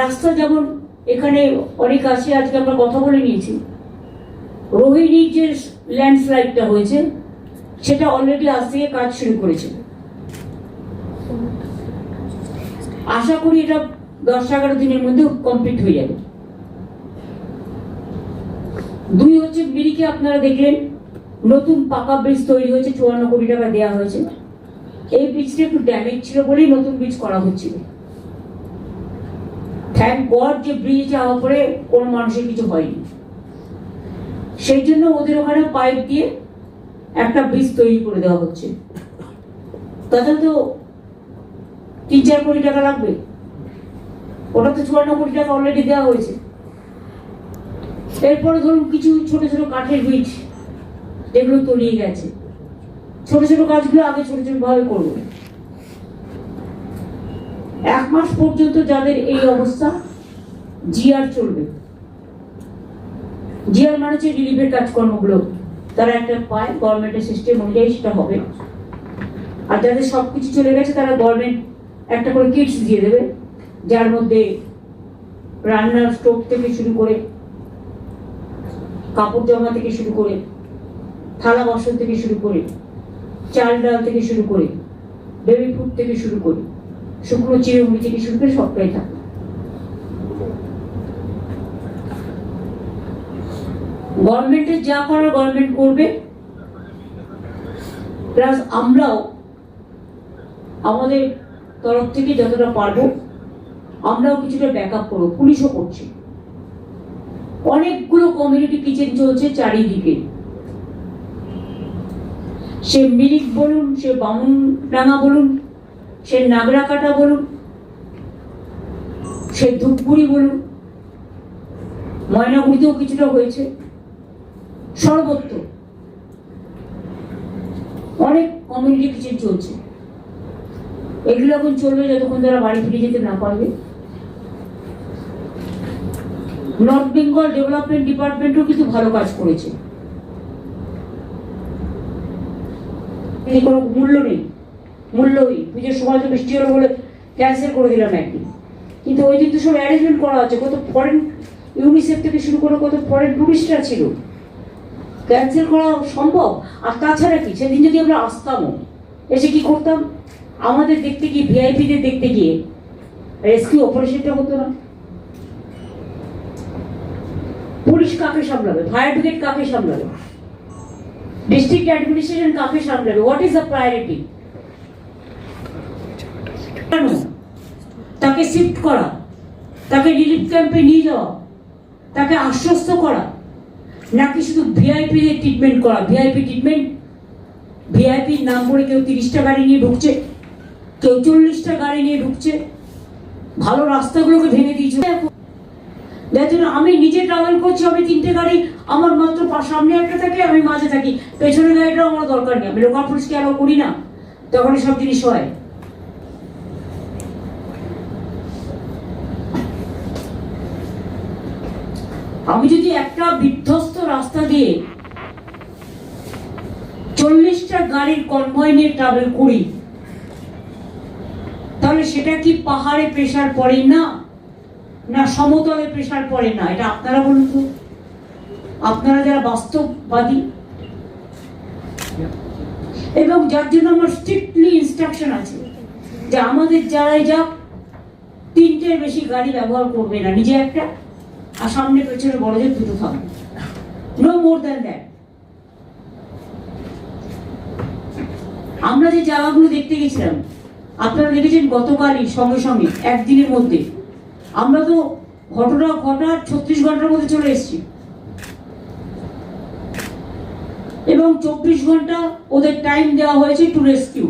রাস্তা যেমন এখানে অনেক আছে, আজকে আমরা কথা বলে নিয়েছি। রোহিণীর যে ল্যান্ডস্লাইডটা হয়েছে, সেটা অলরেডি আজ থেকে কাজ শুরু করেছে। আশা করি এটা দশ এগারো দিনের মধ্যে কমপ্লিট হয়ে যাবে। দুই হচ্ছে মিরিকে আপনারা দেখলেন, নতুন পাকা ব্রিজ তৈরি হয়েছে, চুয়ান্ন কোটি টাকা দেওয়া হয়েছে। এই ব্রিজটা একটু ড্যামেজ ছিল বলেই নতুন ব্রিজ করা হচ্ছিল। থ্যাংক গড যে ব্রিজ যাওয়ার পরে কোনো মানুষের কিছু হয়নি। সেই জন্য ওদের ওখানে পাইপ দিয়ে একটা ব্রিজ তৈরি করে দেওয়া হচ্ছে। তাতে তো তিন চার কোটি টাকা লাগবে। ওটা তো চুয়ান্ন কোটি টাকা অলরেডি দেওয়া হয়েছে। এরপরে ধরুন কিছু ছোট ছোট কাঠের ব্রিজ যেগুলো তলিয়ে গেছে। ছোট ছোট কাজগুলো আগে ছোট ছোট ভাবে করব। এক মাস পর্যন্ত যাদের এই অবস্থা জিআর চলবে। জিআর মানে হচ্ছে রিলিফের কাজকর্মগুলো, তারা একটা পায় গভর্নমেন্টের সিস্টেম অনুযায়ী সেটা হবে। আর যাদের সব কিছু চলে গেছে, তারা গভর্নমেন্ট একটা করে কিটস দিয়ে দেবে, যার মধ্যে রান্নার স্টোভ থেকে শুরু করে, কাপড় জামা থেকে শুরু করে, থালা বাসন থেকে শুরু করে, চাল ডাল থেকে শুরু করে বেবি ফুড থেকে শুরু করে, শুকনো চিরুমুড়ি থেকে শুরু করে সবটাই থাকে গভর্নমেন্টের যা করার গভর্নমেন্ট করবে। প্লাস আমরাও আমাদের তরফ থেকে যতটা পারব, আমরাও কিছুটা ব্যাক আপ করব, পুলিশও করছে। অনেকগুলো কমিউনিটি কিচেন চলছে চারিদিকে। সে মিরিক বলুন, সে বামুন ডাঙ্গা বলুন, সে নাগরাকাটা বলুন, সে ধূপগুড়ি বলুন, ময়নাগুড়িতেও কিছুটা হয়েছে। সর্বত্র। অনেক কমিউনিটি কিচেন চলছে। এগুলো এখন চলবে যতক্ষণ তারা বাড়ি ফিরে যেতে না পারবে। নর্থ বেঙ্গল ডেভেলপমেন্ট ডিপার্টমেন্টও কিন্তু ভালো কাজ করেছে। কোনো মূল্য নেই। মূল্যহীন পুজোর সময় তো বৃষ্টি হলো বলে ক্যান্সেল করে দিলাম একদিন। কিন্তু ওই দিন তো সব অ্যারেঞ্জমেন্ট করা আছে কত ফরেন ইউনিসেফ থেকে শুরু করে কত ফরেন টুরিস্টরা ছিল। ক্যান্সেল করা সম্ভব? আর তাছাড়া কি? সেদিন যদি আমরা আসতামও, এসে কি করতাম? আমাদের দেখতে গিয়ে, ভিআইপিদের দেখতে গিয়ে রেস্কিউ অপারেশনটা হতো না। পুলিশ কাকে সামলাবে? ফায়ার ব্রিগেড কাকে সামলাবে? ডিস্ট্রিক্ট অ্যাডমিনিস্ট্রেশন কাকে সামলাবে? হোয়াট ইজ দ্য প্রায়োরিটি তাকে শিফট করা, তাকে রিলিফ ক্যাম্পে নিয়ে যাওয়া, তাকে আশ্বস্ত করা। নাকি শুধু ভিআইপি দের ট্রিটমেন্ট করা? ভিআইপি ট্রিটমেন্ট ভিআইপির নাম করে কেউ তিরিশটা গাড়ি নিয়ে ঢুকছে, কেউ চল্লিশটা গাড়ি নিয়ে ঢুকছে। ভালো রাস্তাগুলোকে ভেঙে দিয়েছে। যার আমি নিজে ট্রাভেল করছি, আমি তিনটে গাড়ি, আমার মাত্র সামনে একটা থাকে, আমি মাঝে থাকি। পেছনে গাড়িটাও আমার দরকার নেই। আমি লোকাল পুলিশকে অ্যালাউ করি না। তখন সব জিনিস হয়। আমি যদি একটা বিধ্বস্ত রাস্তা দিয়ে চল্লিশটা গাড়ির কনভয় নিয়ে ট্রাভেল করি, তাহলে সেটা কি পাহাড়ে প্রেশার পড়ে না? না সমতলে প্রেশার পড়ে না? এটা আপনারা বলুন তো। আপনারা যারা বাস্তববাদী। এবং যার জন্য আমার স্ট্রিক্টলি ইনস্ট্রাকশন আছে যে আমাদের যারাই যাক, তিনটের বেশি গাড়ি ব্যবহার করবে না। নিজে একটা আর সামনে পেছনে বড়দের দুটো থাকবে নো মোর দ্যান দ্যাট আমরা যে জায়গাগুলো দেখতে গেছিলাম, আপনারা দেখেছেন গতকালই সঙ্গে সঙ্গে, একদিনের মধ্যে। আমরা তো ঘটনা ঘটার ছত্রিশ ঘণ্টার মধ্যে চলে এসেছি। এবং চব্বিশ ঘণ্টা ওদের টাইম দেওয়া হয়েছে টু রেস্কিউ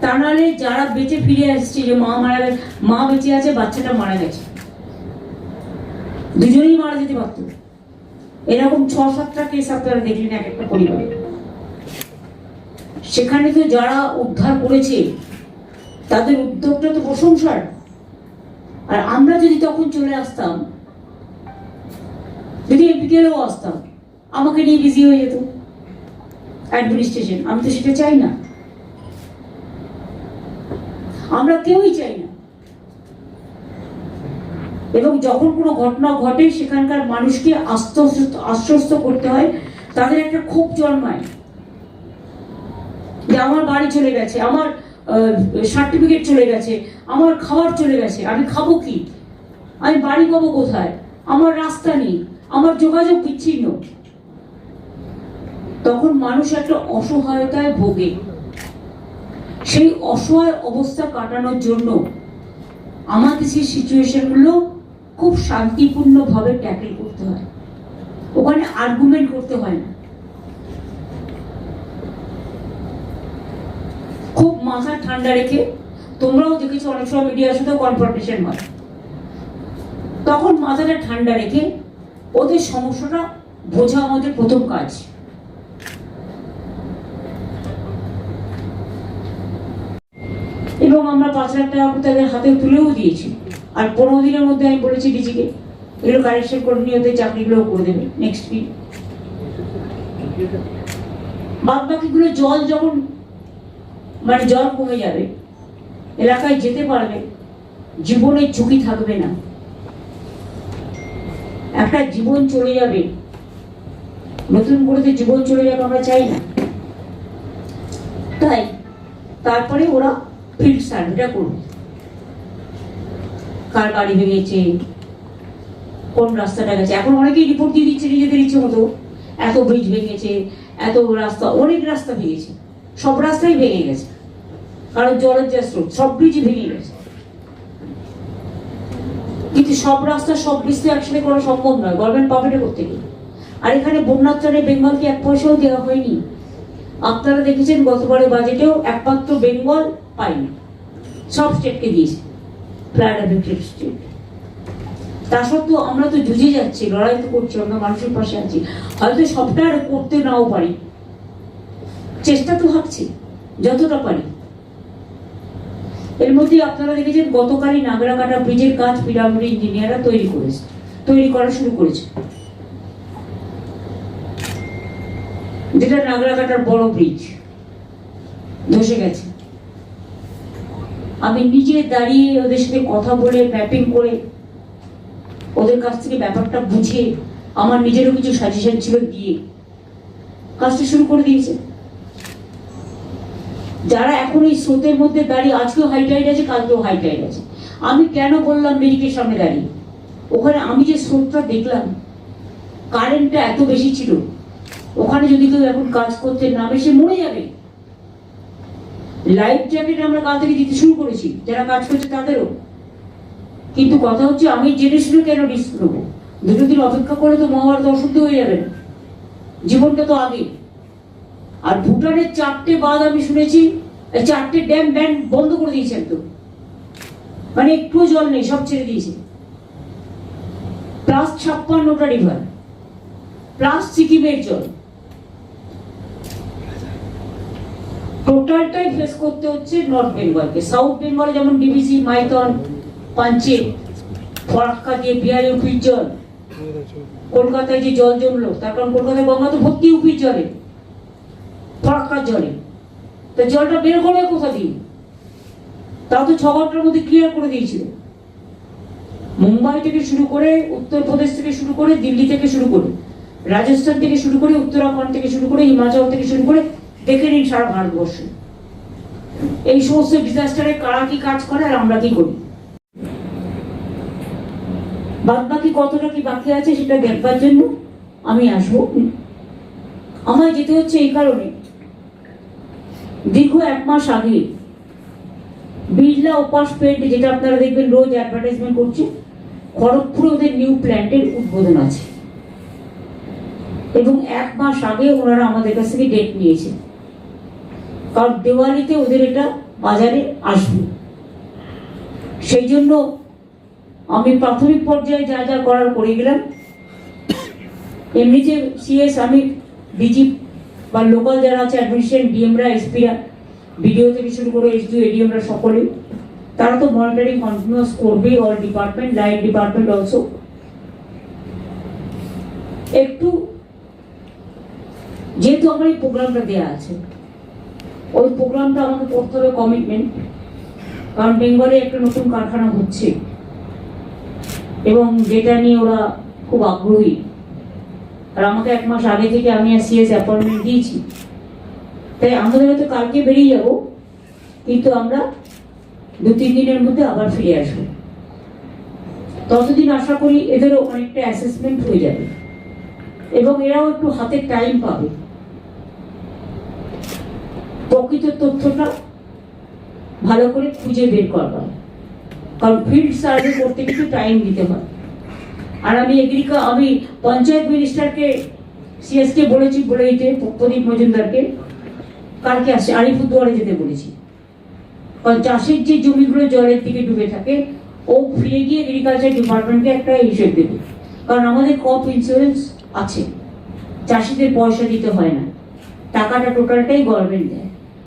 তা নাহলে যারা বেঁচে ফিরে আসছে, যে মা মারা গেছে, মা বেঁচে আছে, বাচ্চাটা মারা গেছে। দুজনেই মারা যেতে পারতো। এরকম ছ সাতটা কেস আপনারা দেখলেন এক একটা পরিবারে। সেখানে তো যারা উদ্ধার করেছে, তাদের উদ্যোগটা তো প্রশংসার। আর আমরা যদি তখন চলে আসতাম, যদি বিকেলেও আসতাম, আমাকে নিয়ে বিজি হয়ে যেত। অ্যাডমিনিস্ট্রেশন আমি তো সেটা চাই না। আমরা কেউই চাই না। এবং যখন কোনো ঘটনা ঘটে, সেখানকার মানুষকে আশ্বস্ত আশ্বস্ত করতে হয়, তাদের একটা ক্ষোভ জন্মায় যে আমার বাড়ি চলে গেছে, আমার সার্টিফিকেট চলে গেছে, আমার খাবার চলে গেছে, আমি খাব কি? আমি বাড়ি পাবো কোথায়? আমার রাস্তা নেই, আমার যোগাযোগ বিচ্ছিন্ন। তখন মানুষ একটা অসহায়তায় ভোগে। সেই অসহায় অবস্থা কাটানোর জন্য আমাদের সেই সিচুয়েশনগুলো খুব শান্তিপূর্ণভাবে ট্যাকেল করতে হয়। ওখানে আর্গুমেন্ট করতে হয় না। খুব মাথা ঠান্ডা রেখে, তোমরাও দেখেছ অনেক সময় মিডিয়ার সাথে কনফ্রন্টেশন হয়। তখন মাথাটা ঠান্ডা রেখে, ওদের সমস্যাটা বোঝা আমাদের প্রথম কাজ। এবং আমরা পাঁচ লাখ টাকা তাদের হাতে তুলেও দিয়েছি। আর পনেরো দিনের মধ্যে আমি বলেছি ডিজিকে, এগুলো কারেকশন করে নিয়ে ওদের চাকরিগুলো করে দেবে নেক্সট উইক বাদ বাকিগুলো জল যখন মানে জল কমে যাবে, এলাকায় যেতে পারবে, জীবনের ঝুঁকি থাকবে না। একটা জীবন চলে যাবে, নতুন করে তো জীবন চলে যাবে আমরা চাই না। তাই, তারপরে ওরা ফিল্ড সার্ভেটা করবে কার বাড়ি ভেঙেছে? কোন রাস্তাটা গেছে? এখন অনেকেই রিপোর্ট দিয়ে দিচ্ছে নিজেদের ইচ্ছে মতো। এত ব্রিজ ভেঙেছে, এত রাস্তা, অনেক রাস্তা ভেঙেছে। সব রাস্তাই ভেঙে গেছে। কারণ জলের যে স্রোত, সব ব্রিজই ভেঙে গেছে। কিন্তু সব রাস্তা, সব ব্রিজ তো একসাথে করা সম্ভব নয়। গভর্নমেন্ট পাবেটা করতে গিয়ে আর এখানে বন্যাত্রাণে বেঙ্গলকে এক পয়সাও দেওয়া হয়নি। আপনারা দেখেছেন গতবারের বাজেটেও একমাত্র বেঙ্গল পাইনি সব স্টেটকে দিয়েছে। ফ্লাড অ্যাফেক্টেড স্টেট তা সত্ত্বেও আমরা তো জুঝে যাচ্ছি, লড়াই তো করছি, আমরা মানুষের পাশে আছি। হয়তো সবটা আর করতে নাও পারি। চেষ্টা তো ভাবছি যতটা পারি। এর মধ্যে আপনারা দেখেছেন, গতকালই নাগরাকাটা ব্রিজের কাজ পিডাব্লিউডি ইঞ্জিনিয়াররা তৈরি করেছে, তৈরি করা শুরু করেছে। যেটা নাগরাকাটার বড় ব্রিজ, ধসে গেছে। আমি নিজে দাঁড়িয়ে ওদের সাথে কথা বলে ম্যাপিং করে, ওদের কাছ থেকে ব্যাপারটা বুঝে আমার নিজেরও কিছু সাজেশন ছিল দিয়ে কাজটা শুরু করে দিয়েছে। যারা এখন এই স্রোতের মধ্যে দাঁড়িয়ে, আজকেও হাই টাইড আছে, কালকেও হাই টাইড আছে। আমি কেন বললাম মেরিকের সামনে দাঁড়িয়ে? ওখানে আমি যে স্রোতটা দেখলাম কারেন্টটা এত বেশি ছিল, ওখানে যদি কেউ এখন কাজ করতে নামে, সে মরে যাবে। লাইফ জ্যাকেট আমরা কাল থেকে দিতে শুরু করেছি। যারা কাজ করছে তাদেরও। কিন্তু কথা হচ্ছে, আমি জেনে শুনে কেন রিস্ক নেব? দুটো দিন অপেক্ষা করে তো মহাভারত অশুদ্ধ হয়ে যাবে। না জীবনটা তো আগে। আর ভুটানের চারটে বাঁধ আমি শুনেছি চারটে ড্যাম ব্যান বন্ধ করে দিয়েছে একদম। মানে একটুও জল নেই, সব ছেড়ে দিয়েছে। প্লাস ছাপ্পান্নটা রিভার প্লাস সিকিমের জল। টোটালটাই ফেস করতে হচ্ছে নর্থ বেঙ্গলকে সাউথ বেঙ্গলে যেমন ডিবিসি মাইথন পাঞ্চে ফরাক্কা দিয়ে বিহারে উপির জল কলকাতায় যে জল জমলো, তার কারণ কলকাতায় গঙ্গা তো ভর্তি উপির জলে ফরাক্কার জলে। তা জলটা বের করবে কোথা দিয়ে? তাও তো ছ ঘণ্টার মধ্যে ক্লিয়ার করে দিয়েছিল। মুম্বাই থেকে শুরু করে উত্তরপ্রদেশ থেকে শুরু করে দিল্লি থেকে শুরু করে, রাজস্থান থেকে শুরু করে উত্তরাখণ্ড থেকে শুরু করে, হিমাচল থেকে শুরু করে দেখে নিন সারা ভারতবর্ষে। এই সমস্ত ডিজাস্টারে কারা কি কাজ করে আর আমরা কি করি? বাদ বাকি কতটা কি বাকি আছে সেটা দেখবার জন্য আমি আসব। আমায় যেতে হচ্ছে এই কারণে। দীর্ঘ এক মাস আগে বিড়লা উপাস পেন্ট, যেটা আপনারা দেখবেন রোজ অ্যাডভার্টাইজমেন্ট করছে, খড়গপুরে ওদের নিউ প্ল্যান্টের উদ্বোধন আছে। এবং এক মাস আগে ওনারা আমাদের কাছ থেকে ডেট নিয়েছে। কারণ দেওয়ালিতে ওদের এটা বাজারে আসবে। সেই জন্য আমি প্রাথমিক পর্যায়ে যা যা করার করে গেলাম। এমনি এমনিতে সিএস আমি ডিজি বা লোকাল যারা আছে অ্যাডমিনিস্ট্রেশন ডিএমরা এসপিরা বিডিও থেকে শুরু করে এসডিও এডিএমরা সকলে, তারা তো মনিটরিং কন্টিনিউয়াস করবে all department light department also একটু, যেহেতু আমার এই প্রোগ্রামটা দেওয়া আছে ওই প্রোগ্রামটা আমাকে করতে হবে কমিটমেন্ট কারণ বেঙ্গলে একটা নতুন কারখানা হচ্ছে। এবং যেটা নিয়ে ওরা খুব আগ্রহী। আর আমাকে এক মাস আগে থেকে আমি আর সিএস অ্যাপয়েন্টমেন্ট দিয়েছি। তাই আমাদের হয়তো কালকে বেরিয়ে যাব, কিন্তু আমরা দু, তিন দিনের মধ্যে আবার ফিরে আসব। ততদিন আশা করি এদেরও অনেকটা অ্যাসেসমেন্ট হয়ে যাবে। এবং এরাও একটু হাতে টাইম পাবে। প্রকৃত তথ্যটা ভালো করে খুঁজে বের করবার কারণ ফিল্ড সার্ভে করতে কিন্তু টাইম দিতে হয়। আর আমি এগ্রিকা আমি পঞ্চায়েত মিনিস্টারকে সিএসকে বলেছি বলে দিতে প্রদীপ মজুমদারকে। কালকে আসে আলিপুরদুয়ারে যেতে বলেছি। কারণ চাষের যে জমিগুলো জলের দিকে ডুবে থাকে, ও ফিরে গিয়ে এগ্রিকালচার ডিপার্টমেন্টকে একটা হিসেব দেবে। কারণ আমাদের কপ ইন্স্যুরেন্স আছে। চাষিদের পয়সা দিতে হয় না। টাকাটা টোটালটাই গভর্নমেন্ট দেয়।